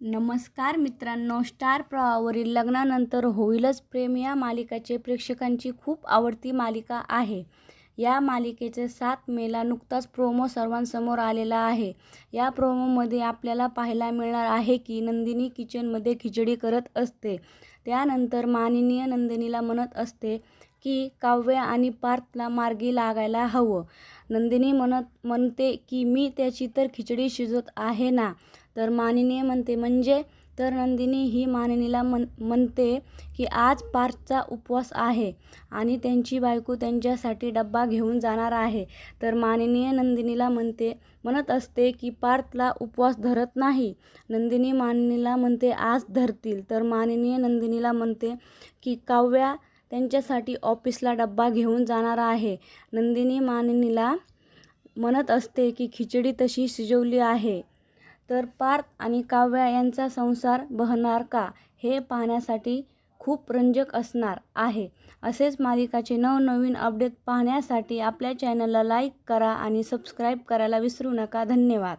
नमस्कार मित्रांनो स्टार प्रवाहावरील लग्नानंतर होईलच प्रेम या मालिकाचे प्रेक्षकांची खूप आवडती मालिका आहे. या मालिकेचे सात मेला नुकताच प्रोमो सर्वांसमोर आलेला आहे. या प्रोमोमध्ये आपल्याला पाहायला मिळणार आहे की नंदिनी किचनमध्ये खिचडी करत असते. त्यानंतर माननीय नंदिनीला म्हणत असते की काव्य आणि पार्थला मार्गी लागायला हवं. नंदिनी म्हणत म्हणते की मी त्याची तर खिचडी शिजत आहे ना? तर मानिनीय म्हणते म्हणजे तर नंदिनी ही मानिनीला म्हण म्हणते की आज पार्थचा उपवास आहे आणि त्यांची बायको त्यांच्यासाठी डब्बा घेऊन जाणार आहे. तर माननीय नंदिनीला म्हणते म्हणत असते की पार्थला उपवास धरत नाही. नंदिनी मानिनीला म्हणते आज धरतील. तर माननीय नंदिनीला म्हणते की काव्या त्यांच्यासाठी ऑफिसला डब्बा घेऊन जाणार आहे. नंदिनी मानिनीला म्हणत असते की खिचडी तशी शिजवली आहे. तर पार्थ आणि काव्या यांचा संसार बहणार का हे पाहण्यासाठी खूप रंजक असणार आहे. असेच मालिकाचे नवनवीन अपडेट पाहण्यासाठी आपल्या चॅनलला लाईक करा आणि सबस्क्राईब करायला विसरू नका. धन्यवाद.